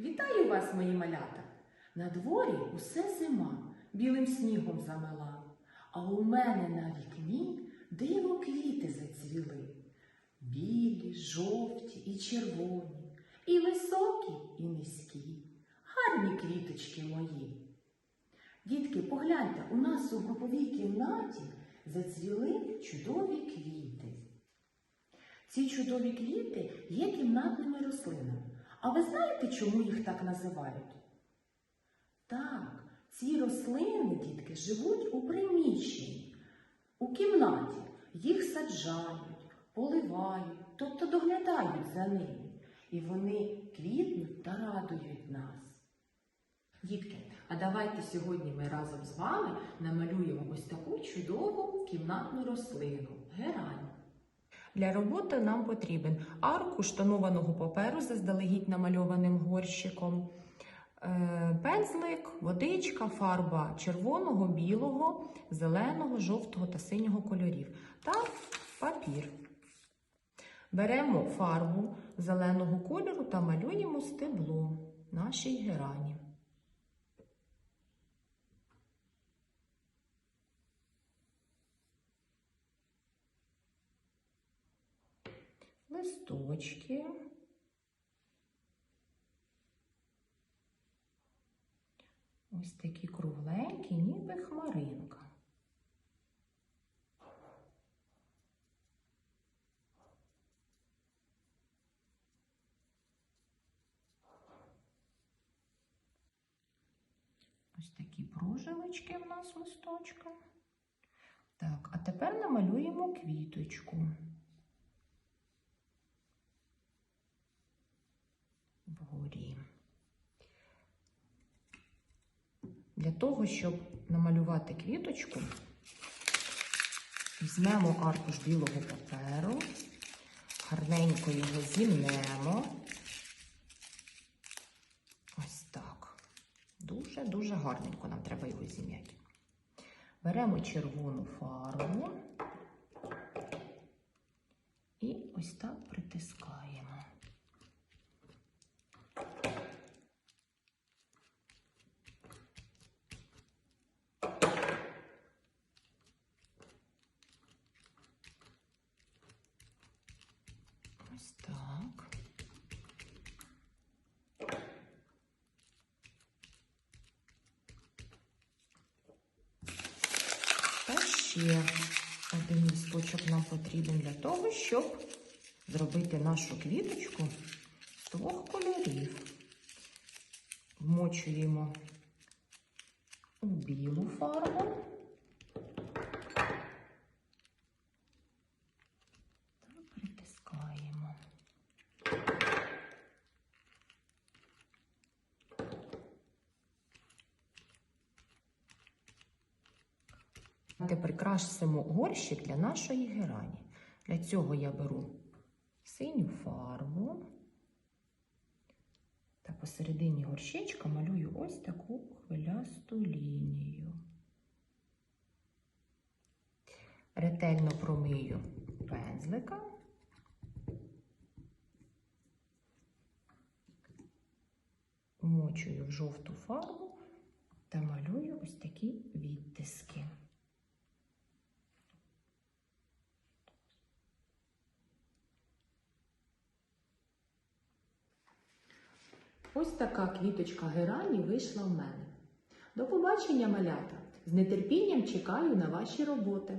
Вітаю вас, мої малята! На дворі усе зима, білим снігом замела, а у мене на вікні диво квіти зацвіли. Білі, жовті і червоні, і високі, і низькі, гарні квіточки мої. Дітки, погляньте, у нас у груповій кімнаті зацвіли чудові квіти. Ці чудові квіти є кімнатними рослинами. А ви знаєте, чому їх так називають? Так, ці рослини, дітки, живуть у приміщенні, у кімнаті. Їх саджають, поливають, тобто доглядають за ними. І вони квітнуть та радують нас. Дітки, а давайте сьогодні ми разом з вами намалюємо ось таку чудову кімнатну рослину герань. Для роботи нам потрібен аркуш тонованого паперу заздалегідь намальованим горщиком, е, пензлик, водичка, фарба червоного, білого, зеленого, жовтого та синього кольорів та папір. Беремо фарбу зеленого кольору та малюємо стебло нашій герані. Листочки. Ось такі кругленькі, ніби хмаринка. Ось такі прожилочки в нас листочка. Так, а тепер намалюємо квіточку. Вгорі. Для того, щоб намалювати квіточку, візьмемо аркуш білого паперу, гарненько його зімнемо. Ось так. Дуже-дуже гарненько нам треба його зім'яти. Беремо червону фарбу і ось так притискаємо. Ось так. Та ще один листочок нам потрібен для того, щоб зробити нашу квіточку з двох кольорів. Вмочуємо у білу фарбу. та притискаємо. Давайте прикрасимо горщик для нашої герані. Для цього я беру синю фарбу та посередині горщичка малюю ось таку хвилясту лінію. Ретельно промию пензлика. Вмочую в жовту фарбу та малюю ось такі відтиски. Ось така квіточка герані вийшла в мене. До побачення, малята! З нетерпінням чекаю на ваші роботи.